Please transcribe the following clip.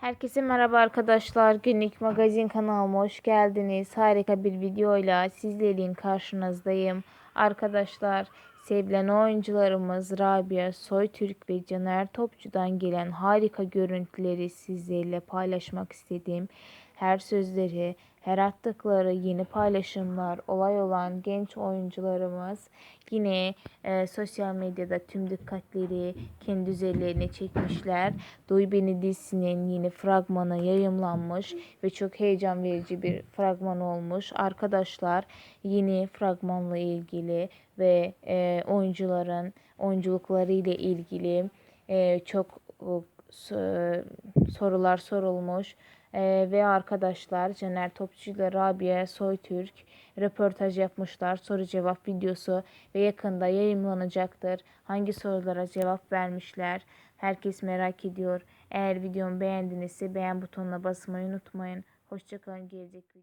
Herkese merhaba arkadaşlar. Günlük magazin kanalıma hoş geldiniz. Harika bir videoyla sizlerin karşınızdayım. Arkadaşlar sevilen oyuncularımız Rabia Soytürk ve Caner Topçu'dan gelen harika görüntüleri sizlerle paylaşmak istedim. Her sözleri, her attıkları yeni paylaşımlar, olay olan genç oyuncularımız yine e, sosyal medyada tüm dikkatleri kendi üzerlerine çekmişler. Duy Beni dizisinin yeni fragmanı yayımlanmış ve çok heyecan verici bir fragman olmuş. Arkadaşlar yeni fragmanla ilgili ve e, oyuncuların oyunculukları ile ilgili e, çok sorular sorulmuş. Ee, ve arkadaşlar Caner Topçu ile Rabia Soytürk röportaj yapmışlar. Soru cevap videosu ve yakında yayınlanacaktır. Hangi sorulara cevap vermişler? Herkes merak ediyor. Eğer videomu beğendinizse beğen butonuna basmayı unutmayın. Hoşçakalın. Gelecek video.